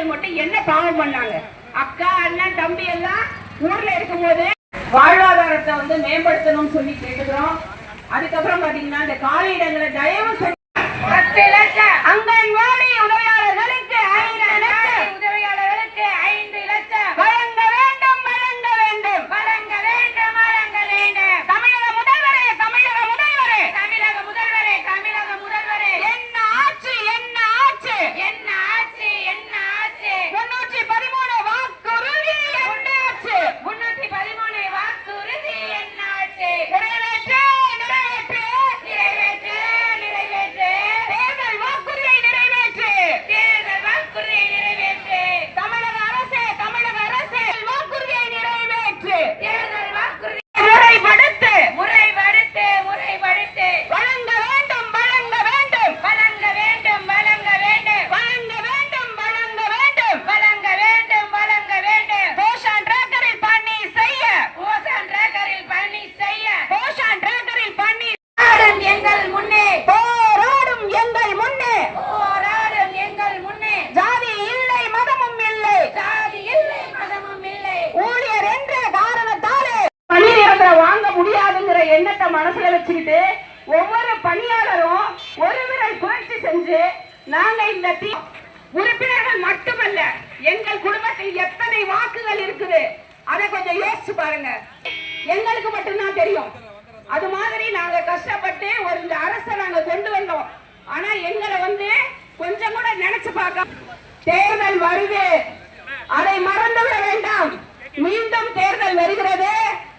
பிள்ளைகள் மட்டும் என்ன பாவம் பண்ணாங்க? அக்கா அண்ணன் தம்பி எல்லாம் ஊர்ல இருக்கும்போது வாழ்வாதாரத்தை வந்து மேம்படுத்தணும்னு சொல்லி கேட்டுக்கிறோம். அதுக்கப்புறம் பாத்தீங்கன்னா இந்த காலியிடங்களை தயவு செஞ்சு பத்து லட்சம். அங்கன்வாடி உதவியாளர்களுக்கு છે எண்ணத்தை மனசுல வச்சுக்கிட்டு ஒவ்வொரு பணியாளரும் ஒரு விரல் புரட்சி செஞ்சு நாங்க இந்த தீ உறுப்பினர்கள் மட்டுமல்ல எங்கள் குடும்பத்தில் எத்தனை வாக்குகள் இருக்குது? அதை கொஞ்சம் யோசிச்சு பாருங்க. எங்களுக்கு மட்டும்தான் தெரியும். அது மாதிரி நாங்க கஷ்டப்பட்டு ஒரு இந்த அரசை நாங்க கொண்டு வந்தோம். ஆனா எங்களை வந்து கொஞ்சம் கூட நினைச்சு பார்க்க தேர்தல் வருது. அதை மறந்துவிட வேண்டாம். மீண்டும் தேர்தல் வருகிறது.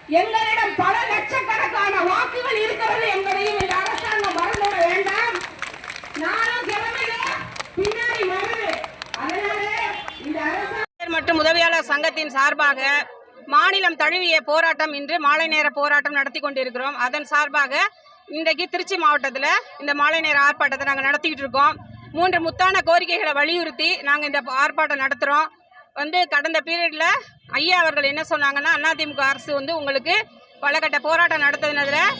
எங்களிடம் பல லட்சக்கணக்கான வாக்குகள் இருக்கிறது என்பதையும் இந்த அரசாங்கம் மறந்துவிட வேண்டாம். நானும் கிளம்புது பின்னாடி வருது. அதனாலே இந்த அரசாங்கம் மற்றும் உதவியாளர் சங்கத்தின் சார்பாக மாநிலம் தழுவிய போராட்டம் இன்று மாலை நேர போராட்டம் நடத்தி கொண்டிருக்கிறோம். அதன் சார்பாக இன்றைக்கு திருச்சி மாவட்டத்தில் இந்த மாலை நேர ஆர்ப்பாட்டத்தை நாங்கள் நடத்திக்கிட்டு இருக்கோம். மூன்று முத்தான கோரிக்கைகளை வலியுறுத்தி நாங்கள் இந்த ஆர்ப்பாட்டம் நடத்துகிறோம் வந்து கடந்த பீரியடில் ஐயா அவர்கள் என்ன சொன்னாங்கன்னா அதிமுக அரசு வந்து உங்களுக்கு பல கட்ட போராட்டம் நடத்தினதில்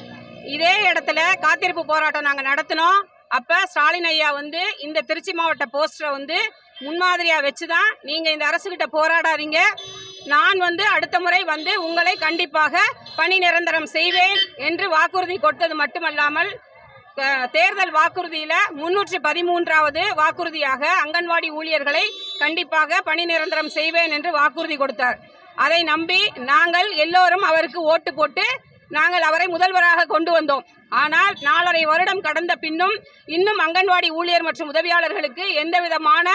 இதே இடத்துல காத்திருப்பு போராட்டம் நாங்கள் நடத்தினோம். அப்போ ஸ்டாலின் ஐயா வந்து இந்த திருச்சி மாவட்ட போஸ்டரை வந்து முன்மாதிரியாக வச்சு தான் நீங்கள் இந்த அரசுக்கிட்ட போராடாதீங்க. நான் வந்து அடுத்த முறை வந்து உங்களை கண்டிப்பாக பணி நிரந்தரம் செய்வேன் என்று வாக்குறுதி கொடுத்தது மட்டுமல்லாமல் தேர்தல் வாக்குறுதியில் முன்னூற்றி பதிமூன்றாவது வாக்குறுதியாக அங்கன்வாடி ஊழியர்களை கண்டிப்பாக பணி நிரந்தரம் செய்வேன் என்று வாக்குறுதி கொடுத்தார். அதை நம்பி நாங்கள் எல்லோரும் அவருக்கு ஓட்டு போட்டு நாங்கள் அவரை முதல்வராக கொண்டு வந்தோம். ஆனால் நாலரை வருடம் கடந்த பின்னும் இன்னும் அங்கன்வாடி ஊழியர் மற்றும் உதவியாளர்களுக்கு எந்த விதமான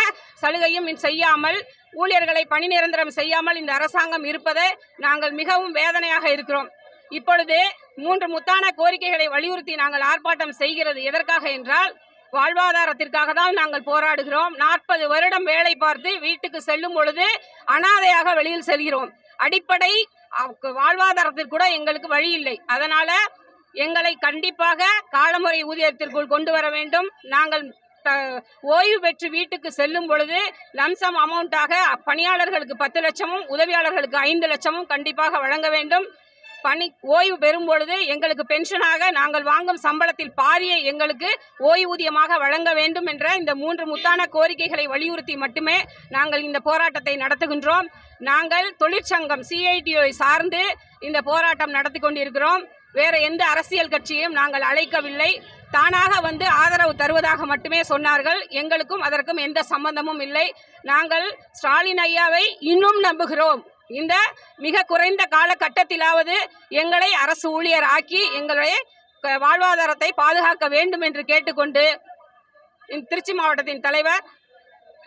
சலுகையும் செய்யாமல் ஊழியர்களை பணி நிரந்தரம் செய்யாமல் இந்த அரசாங்கம் இருப்பதை நாங்கள் மிகவும் வேதனையாக இருக்கிறோம். இப்பொழுது மூன்று முத்தான கோரிக்கைகளை வலியுறுத்தி நாங்கள் ஆர்ப்பாட்டம் செய்கிறது எதற்காக என்றால் வாழ்வாதாரத்திற்காக தான் நாங்கள் போராடுகிறோம். நாற்பது வருடம் வேலை பார்த்து வீட்டுக்கு செல்லும் பொழுது அனாதையாக வெளியில் செல்கிறோம். அடிப்படை வாழ்வாதாரத்திற்கு கூட எங்களுக்கு வழி இல்லை. அதனால எங்களை கண்டிப்பாக காலமுறை ஊதியத்திற்குள் கொண்டு வர வேண்டும். நாங்கள் த- ஓய்வு பெற்று வீட்டுக்கு செல்லும் பொழுது லம்சம் அமௌண்ட்டாக பணியாளர்களுக்கு பத்து லட்சமும் உதவியாளர்களுக்கு ஐந்து லட்சமும் கண்டிப்பாக வழங்க வேண்டும். பணி ஓய்வு பெறும் பொழுது எங்களுக்கு பென்ஷனாக நாங்கள் வாங்கும் சம்பளத்தில் பாதியை எங்களுக்கு ஓய்வூதியமாக வழங்க வேண்டும் என்ற இந்த மூன்று முத்தான கோரிக்கைகளை வலியுறுத்தி மட்டுமே நாங்கள் இந்த போராட்டத்தை நடத்துகின்றோம். நாங்கள் தொழிற்சங்கம் சிஐடியை சார்ந்து இந்த போராட்டம் நடத்தி கொண்டிருக்கிறோம். வேற எந்த அரசியல் கட்சியையும் நாங்கள் அழைக்கவில்லை. தானாக வந்து ஆதரவு தருவதாக மட்டுமே சொன்னார்கள். எங்களுக்கும் அதற்கும் எந்த சம்பந்தமும் இல்லை. நாங்கள் ஸ்டாலின் ஐயாவை இன்னும் நம்புகிறோம். இந்த மிக குறைந்த காலகட்டத்திலாவது எங்களை அரசு ஊழியர் ஆக்கி எங்களுடைய க- வாழ்வாதாரத்தை பாதுகாக்க வேண்டும் என்று கேட்டுக்கொண்டு திருச்சி மாவட்டத்தின் தலைவர்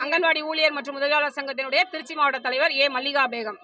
அங்கன்வாடி ஊழியர் மற்றும் உதவியாளர் சங்கத்தினுடைய திருச்சி மாவட்ட தலைவர் ஏ. மல்லிகா பேகம்